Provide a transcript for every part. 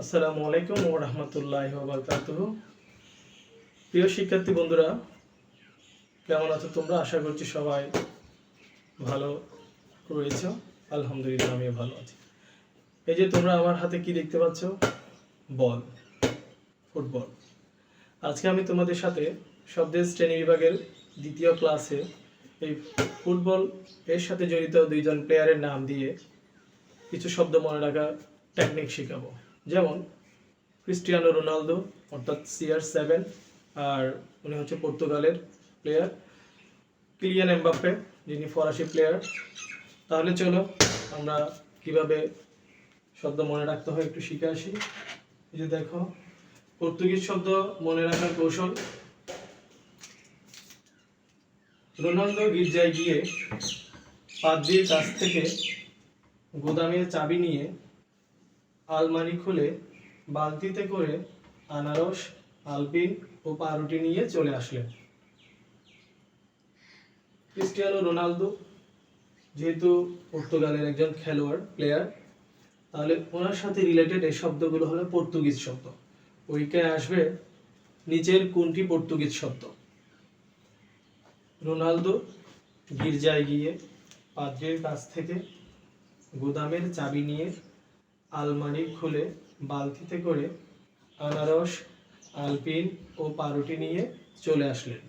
আসসালামু আলাইকুম ও রহমতুল্লাহ বারকাতুহ। প্রিয় শিক্ষার্থী বন্ধুরা, কেমন আছো তোমরা? আশা করছি সবাই ভালো রয়েছো। আলহামদুলিল্লাহ, আমিও ভালো আছি। এই যে তোমরা আমার হাতে কি দেখতে পাচ্ছ? Ball, football. আজকে আমি তোমাদের সাথে শব্দের শ্রেণি বিভাগের দ্বিতীয় ক্লাসে এই ফুটবল এর সাথে জড়িত দুইজন প্লেয়ারের নাম দিয়ে কিছু শব্দ মনে রাখা টেকনিক শেখাবো। যেমন ক্রিস্টিয়ানো রোনালদো, অর্থাৎ সিআর সেভেন আর উনি হচ্ছে পর্তুগালের প্লেয়ার ক্লিয়ান এমবাপ্পে, যিনি ফরাসি প্লেয়ার তাহলে চলো আমরা কীভাবে শব্দ মনে রাখতে হয় একটু শিখে আসি। এই যে দেখো, পর্তুগিজ শব্দ মনে রাখার কৌশল। রোনালদো গির্জায় গিয়ে পাদ্রির কাছ থেকে গোদামের চাবি নিয়ে আলমারি খুলে বালতিতে করে আনারস, আলপিন ও পাউরুটি নিয়ে চলে আসলেন। ক্রিস্টিয়ানো রোনালদো, যেহেতু পর্তুগালের একজন খেলোয়াড় প্লেয়ার তাহলে ওনার সাথে রিলেটেড এই শব্দগুলো হলো পর্তুগিজ শব্দ। ওইকে আসবে নিচের কোনটি পর্তুগিজ শব্দ? রোনালদো গির্জায় গিয়ে পাদ্রির কাছ থেকে গোদামের চাবি নিয়ে আলমারি খুলে বালতিতে করে আনারস, আলপিন ও পাউরুটি নিয়ে চলে আসলেন।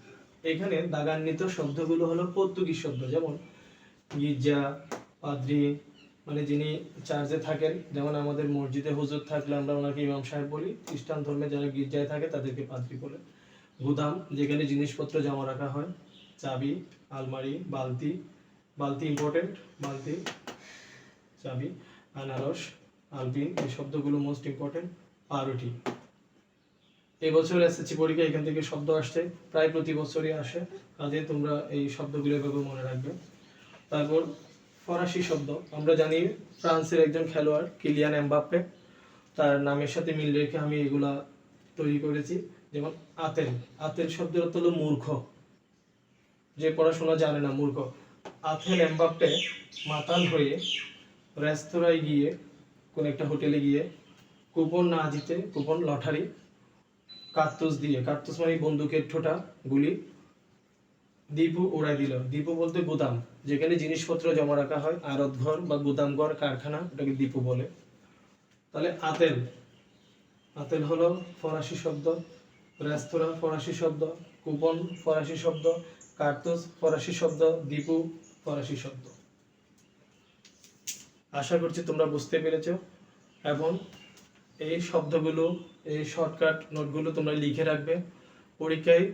এখানে দাগান্বিত শব্দগুলো হলো পর্তুগিজ শব্দ, যেমন গির্জা, পাদ্রি মানে যিনি চার্চে থাকেন, যেমন আমাদের মসজিদে হুজুর থাকলে আমরা ওনাকে ইমাম সাহেব বলি, খ্রিস্টান ধর্মে যারা গির্জায় থাকে তাদেরকে পাদ্রি বলে। গুদাম, যেখানে জিনিসপত্র জমা রাখা হয়, চাবি, আলমারি, বালতি বালতি ইম্পর্টেন্ট বালতি, চাবি, আনারস আলপিন, এই শব্দগুলো মোস্ট ইম্পর্টেন্ট পাউরুটি এবছর এসএসসি পরীক্ষা এখান থেকে শব্দ আসছে, প্রায় প্রতি বছরই আসে, কাজে তোমরা এই শব্দগুলো এভাবে মনে রাখবে। তারপর ফরাসি শব্দ, আমরা জানি ফ্রান্সের একজন খেলোয়াড়, কিলিয়ান এমবাপ্পে, তার নামের সাথে মিল রেখে আমি এগুলা তৈরি করেছি, যেমন আতেল। আতেল শব্দের অর্থ হলো মূর্খ। যে পড়াশোনা জানে না, মূর্খ। আথেল এমবাপ্পে মাতাল হয়ে রেস্তোরাঁয় গিয়ে কোন একটা হোটেলে গিয়ে কুপন না জিতে, কুপন লটারি, কার্তুস দিয়ে। কার্তুস মানে বন্দুকের ঠোঁটা, গুলি। দীপু উড়াই দিল। দীপু বলতে গুদাম। যেখানে জিনিসপত্র জমা রাখা হয়, আড়ত ঘর বা গুদাম ঘর, কারখানা, ওটাকে দীপু বলে। তাহলে আতেল আতেল হলো ফরাসি শব্দ। রেস্তোরাঁ, ফরাসি শব্দ। কুপন, ফরাসি শব্দ। কার্তুস, ফরাসি শব্দ। দীপু, ফরাসি শব্দ। আশা করছি তোমরা বুঝতে পেরেছ। এবং এই শব্দগুলো, এই শর্টকাট নোটগুলো তোমরা লিখে রাখবে। পরীক্ষায়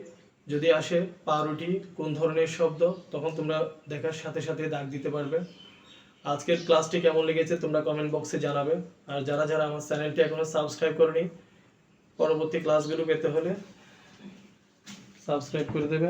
যদি আসে পাউরুটি, কোন ধরনের শব্দ, তখন তোমরা দেখার সাথে সাথে দাগ দিতে পারবে। আজকের ক্লাসটি কেমন লেগেছে তোমরা কমেন্ট বক্সে জানাবে। আর যারা যারা আমার চ্যানেলটি এখনও সাবস্ক্রাইব করনি, পরবর্তী ক্লাসগুলো পেতে হলে সাবস্ক্রাইব করে দেবে।